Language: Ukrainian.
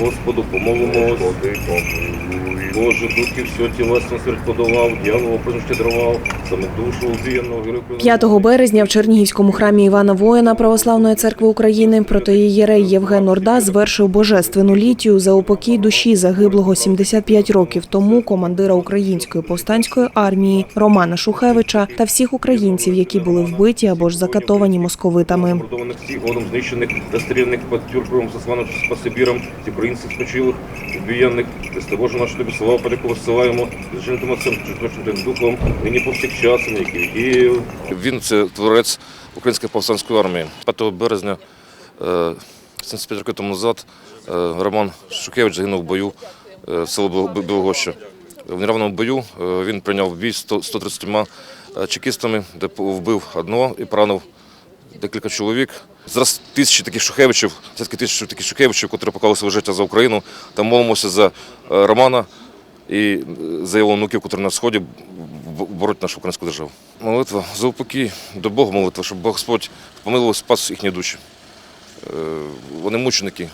Господу, помолимось. Боже, духи все тілесно смерть подолав, дьяволу щедрував, саме душу убіяного героя. 5 березня в Чернігівському храмі Івана Воїна Православної церкви України протоїєрей Євген Орда звершив божественну літію за упокій душі загиблого 75 років тому командира української повстанської армії Романа Шухевича та всіх українців, які були вбиті або ж закатовані московитами. Мордованих всіх знищених, застріляних під тюрком, засланих по Сибірам, ці українців спочилих, убіяних, Христе Боже наш тобі слава подяку висилаємо, з жінком отцем, чисточним духом, нині повсякчас, на віків. Він це творець Української повстанської армії. 5 березня е, 75 років тому назад е, Роман Шукевич загинув в бою е, в село Бел- Білогоща. В неравному бою е, він прийняв бій з 130 чекістами, де вбив одного і поранив декілька чоловік. Зараз тисячі таких шухевичів, десятки тисяч таких шухевичів, які поклали своє життя за Україну. Та молимося за е, Романа і е, за його онуків, які на сході бороть нашу українську державу. Молитва за упокій, до Бога молитва, щоб Господь помилував, спас їхні душі. Е, Вони мученики,